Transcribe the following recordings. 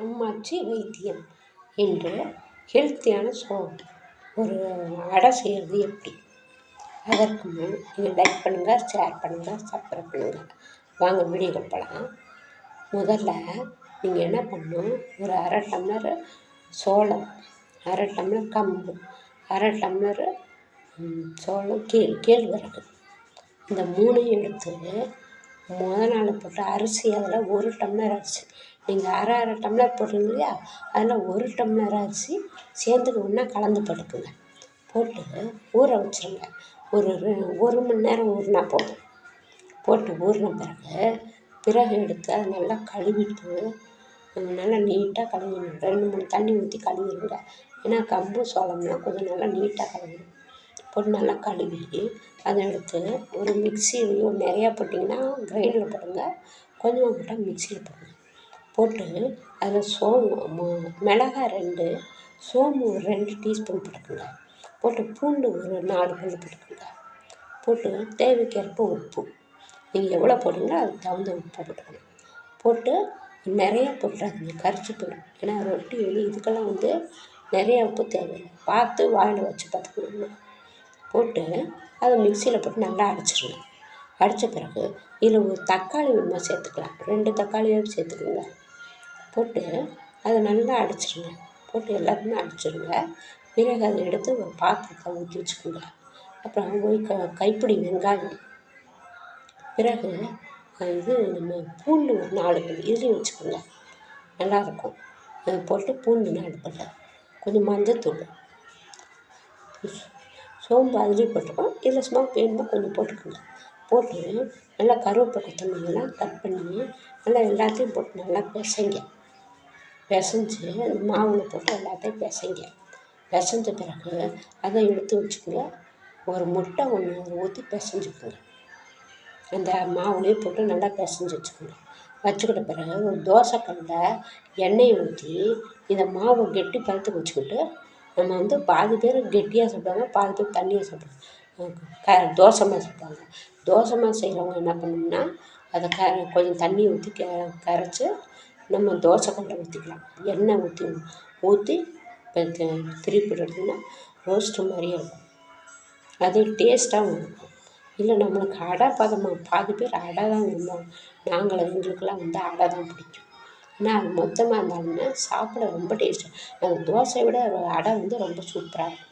அம்மாச்சி வைத்தியம் என்று ஹெல்த்தியான ஷோ ஒரு அடை செய்கிறது எப்படி? அதற்கு முன் நீங்கள் லைக் பண்ணுங்கள் ஷேர் பண்ணுங்கள் சப்ஸ்கிரைப் பண்ணுங்கள் வாங்க வீடியோக்கு போகலாம் முதல்ல நீங்கள் என்ன பண்ணணும்? ஒரு அரை டம்ளர் சோளம் அரை டம்ளர் கம்பு அரை டம்ளர் சோளம் கேழ் கேழ்வரகு. இந்த மூணையும் எடுத்து முதல் நாள் போட்ட அரிசி அதில் ஒரு டம்ளர் அரிசி நீங்கள் அரை அரை டம்ளர் போடுறீங்க இல்லையா? அதில் ஒரு டம்ளர் அரிசி சேர்ந்துக்கு ஒன்றா கலந்து போட்டுக்குங்க. போட்டு ஊற வச்சுருங்க. ஒரு ஒரு மணி நேரம் ஊறினா போதும். போட்டு ஊறின பிறகு பிறகு எடுத்து அதை நல்லா கழுவிட்டு நல்லா நீட்டாக கழுவிடணும். ரெண்டு மூணு தண்ணி ஊற்றி கழுவிடுங்க. ஏன்னா கம்பு சோளம்லாம் கொஞ்சம் நல்லா நீட்டாக கழுவிடணும் போட்டு நல்லா கழுவி அதை எடுத்து ஒரு மிக்சிலையோ நிறையா போட்டிங்கன்னா கிரைண்டரில் போடுங்க. கொஞ்சமாக போட்டால் மிக்சியில் போடுங்க. போட்டு அதில் சோம்பு மிளகாய் ரெண்டு சோம்பு ஒரு ரெண்டு டீஸ்பூன் போட்டுக்கோங்க. போட்டு பூண்டு ஒரு நாலு பூண்டு போட்டுக்கோங்க. போட்டு தேவைக்கேற்ப உப்பு நீங்கள் எவ்வளோ போடுறீங்களோ அதுக்கு தகுந்த உப்பு போட்டுக்கணும் போட்டு நிறையா போட்டுறாதீங்க கரைச்சி போயிடும். ஏன்னா ரொட்டி வந்து இதுக்கெல்லாம் வந்து நிறையா உப்பு தேவையில்லை. பார்த்து வாயில் வச்சு பார்த்துக்கணும். போட்டு அதை மிக்சியில் போட்டு நல்லா அடிச்சிருங்க அடித்த பிறகு இதில் ஒரு தக்காளி வேணுமா சேர்த்துக்கலாம். ரெண்டு தக்காளியும் சேர்த்துக்கோங்க போட்டு அதை நல்லா அடிச்சிடுங்க போட்டு எல்லாத்தையுமே அடிச்சிடுங்க பிறகு அதை எடுத்து ஒரு பாத்திரத்தை ஊற்றி வச்சுக்கோங்க. அப்புறம் போய் க கைப்பிடி வெங்காயம். பிறகு இது நம்ம பூண்டு ஒரு நாலு பல் இதுலேயும் வச்சுக்கோங்க. நல்லாயிருக்கும் போட்டு பூண்டு நாலு பல் கொஞ்சம் மஞ்சத்தூள். சோம்பு அதுலேயும் போட்டுருக்கோம் இதில் சும்மா வேணுமா கொஞ்சம் போட்டுக்கோங்க. போட்டு நல்லா கருவேப்பிலை கொத்தமல்லாம் கட் பண்ணி நல்லா எல்லாத்தையும் போட்டு நல்லா பிசைங்க. பிசைஞ்சு அந்த மாவில் போட்டு எல்லாத்தையும் பிசைங்க. பிசைஞ்ச பிறகு அதை எடுத்து வச்சுக்கோங்க. ஒரு முட்டை ஒன்று ஊற்றி பிசைஞ்சுக்கோங்க. அந்த மாவுலேயே போட்டு நல்லா பிசைஞ்சு வச்சுக்கோங்க. வச்சுக்கிட்ட பிறகு ஒரு தோசைக்கல்ல எண்ணெயை ஊற்றி இந்த மாவை கெட்டி பதத்துக்கு வச்சுக்கிட்டு நம்ம வந்து பாதி பேர் கெட்டியாக சாப்பிடுவாங்க பாதி பேர் தண்ணியாக சாப்பிடுவாங்க. க தோசை மாதிரி சாப்பிடுவாங்க. தோசை மாதிரி செய்கிறவங்க என்ன பண்ணணும்னா அதை க கொஞ்சம் தண்ணி ஊற்றி க கரைச்சி நம்ம தோசை கல்லில் ஊற்றிக்கலாம் எண்ணெய் ஊற்றி ஊற்றி திருப்பி எடுத்தோம்னா ரோஸ்ட்டு மாதிரியே இருக்கும். அது டேஸ்ட்டாகவும் இருக்கும். இல்லை நம்மளுக்கு அடை பதமாக பாதி பேர் அடை தான் விரும்புவோம் நாங்கள் எங்களுக்கெல்லாம் வந்து அடை தான் பிடிக்கும். ஆனால் அது மொத்தமாக இருந்தாலுமே சாப்பிட ரொம்ப டேஸ்ட்டாக அந்த தோசையை விட அடை வந்து ரொம்ப சூப்பராக இருக்கும்.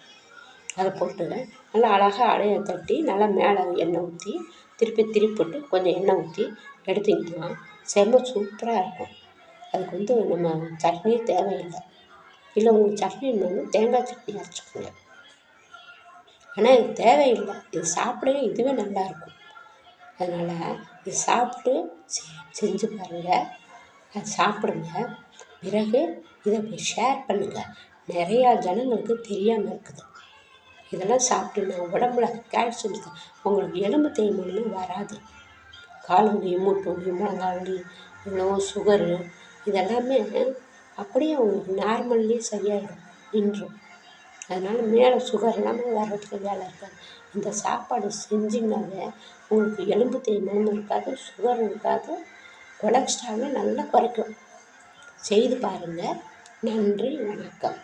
அதை போட்டு நல்லா அழகாக அடையை தட்டி நல்லா மேலே எண்ணெய் ஊற்றி திருப்பி திருப்பி போட்டு கொஞ்சம் எண்ணெய் ஊற்றி எடுத்திங்கன்னா செம்ம சூப்பராக இருக்கும். அதுக்கு வந்து நம்ம சட்னியே தேவையில்லை. இல்லை உங்களுக்கு சட்னி வேணும் தேங்காய் சட்னி அரைச்சிக்கோங்க. ஆனால் இது தேவையில்லை. இது சாப்பிடவே இதுவே நல்லாயிருக்கும் அதனால் இது சாப்பிட்டு செ செஞ்சு பாருங்கள் அதை சாப்பிடுங்க. பிறகு இதை போய் ஷேர் பண்ணுங்கள் நிறையா ஜனங்களுக்கு தெரியாமல் இருக்குது. இதெல்லாம் சாப்பிட்டீங்கன்னா உடம்புல கால்சியம் உங்களுக்கு எலும்பு தேய்மானமே வராது. கால் வலி மூட்டு வலி முழங்கால் வலி இவ்வளோ சுகரு இதெல்லாமே அப்படியே உங்களுக்கு நார்மல்லே சரியாயிடும் நின்றும். அதனால் மேலே சுகர் இல்லாமல் வர்றதுக்கு வேலை இருக்காது. இந்த சாப்பாடு செஞ்சிங்கனாவே உங்களுக்கு எலும்பு தேய்மானமும் இருக்காது சுகரும் இருக்காது கொலஸ்ட்ராலும் நல்லா குறைக்கும். செய்து பாருங்கள் நன்றி வணக்கம்.